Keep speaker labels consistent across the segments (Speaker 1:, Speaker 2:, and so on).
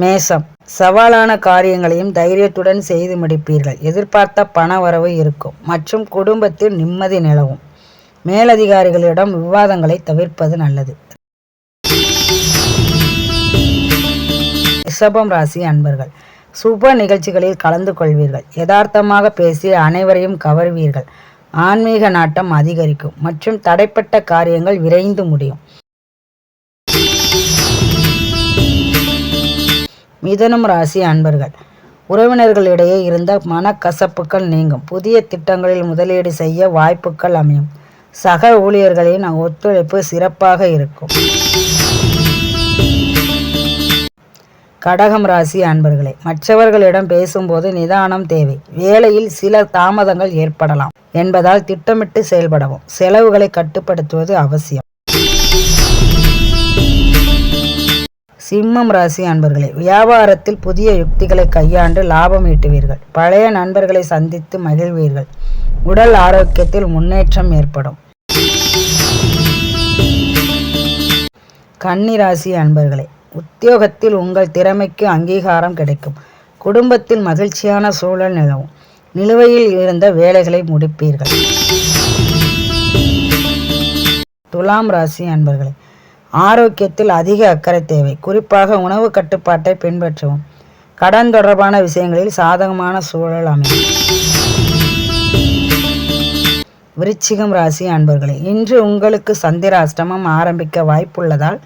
Speaker 1: மேசம். சவாலான காரியங்களையும் தைரியத்துடன் செய்து முடிப்பீர்கள். எதிர்பார்த்த பண வரவு இருக்கும். மற்றும் குடும்பத்தில் நிம்மதி நிலவும். மேலதிகாரிகளிடம் விவாதங்களை தவிர்ப்பது நல்லது. ரிஷபம் ராசி அன்பர்கள் சுப நிகழ்ச்சிகளில் கலந்து கொள்வீர்கள். யதார்த்தமாக பேசி அனைவரையும் கவர்வீர்கள். ஆன்மீக நாட்டம் அதிகரிக்கும். மற்றும் தடைப்பட்ட காரியங்கள் விரைந்து முடியும். மிதனம் ராசி அன்பர்கள். உறவினர்களிடையே இருந்த மனக்கசப்புகள் நீங்கும். புதிய திட்டங்களில் முதலீடு செய்ய வாய்ப்புகள் அமையும். சக ஊழியர்களின் ஒத்துழைப்பு சிறப்பாக இருக்கும். கடகம் ராசி அன்பர்களே மற்றவர்களிடம் பேசும்போது நிதானம் தேவை. வேலையில் சில தாமதங்கள் ஏற்படலாம் என்பதால் திட்டமிட்டு செயல்படவும். செலவுகளை கட்டுப்படுத்துவது அவசியம். சிம்மம் ராசி அன்பர்களே வியாபாரத்தில் புதிய யுக்திகளை கையாண்டு லாபம் ஈட்டுவீர்கள். பழைய நண்பர்களை சந்தித்து மகிழ்வீர்கள். உடல் ஆரோக்கியத்தில் முன்னேற்றம் ஏற்படும். கன்னி ராசி அன்பர்களே உத்தியோகத்தில் உங்கள் திறமைக்கு அங்கீகாரம் கிடைக்கும். குடும்பத்தில் மகிழ்ச்சியான சூழல் நிலவும். நிலுவையில் இருந்த வேலைகளை முடிப்பீர்கள். துலாம் ராசி அன்பர்களே ஆரோக்கியத்தில் அதிக அக்கறை தேவை. குறிப்பாக உணவு கட்டுப்பாட்டை பின்பற்றவும். கடன் தொடர்பான விஷயங்களில் சாதகமான சூழல் அமையும். விருச்சிகம் ராசி அன்பர்களே இன்று உங்களுக்கு சந்திர அஷ்டமம் ஆரம்பிக்க வாய்ப்புள்ளதால்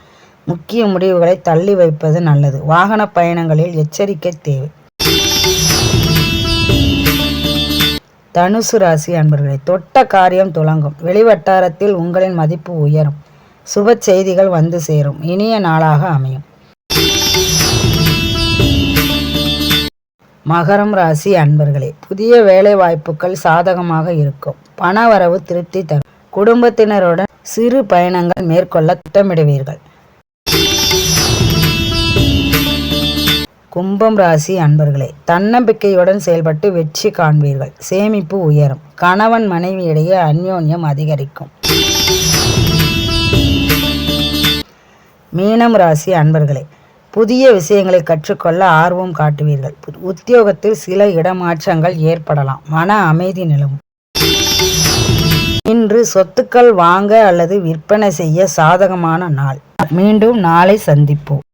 Speaker 1: முக்கிய முடிவுகளை தள்ளி வைப்பது நல்லது. வாகன பயணங்களில் எச்சரிக்கை தேவை. தனுசு ராசி அன்பர்களே தொட்ட காரியம் துலங்கும் வெளிவட்டாரத்தில் உங்களின் மதிப்பு உயரும். சுப செய்திகள் வந்து சேரும். இனிய நாளாக அமையும். மகரம் ராசி அன்பர்களே புதிய வேலை வாய்ப்புகள் சாதகமாக இருக்கும். பணவரவு திருப்தி தரும். குடும்பத்தினருடன் சிறு பயணங்கள் மேற்கொள்ள திட்டமிடுவீர்கள். கும்பம் ராசி அன்பர்களே தன்னம்பிக்கையுடன் செயல்பட்டு வெற்றி காண்பீர்கள். சேமிப்பு உயரும். கணவன் மனைவியிடையே அந்யோன்யம் அதிகரிக்கும். மீனம் ராசி அன்பர்களே புதிய விஷயங்களை கற்றுக்கொள்ள ஆர்வம் காட்டுவீர்கள். உத்தியோகத்தில் சில இடமாற்றங்கள் ஏற்படலாம். மன அமைதி நிலவும். இன்று சொத்துக்கள் வாங்க அல்லது விற்பனை செய்ய சாதகமான நாள். மீண்டும் நாளை சந்திப்போம்.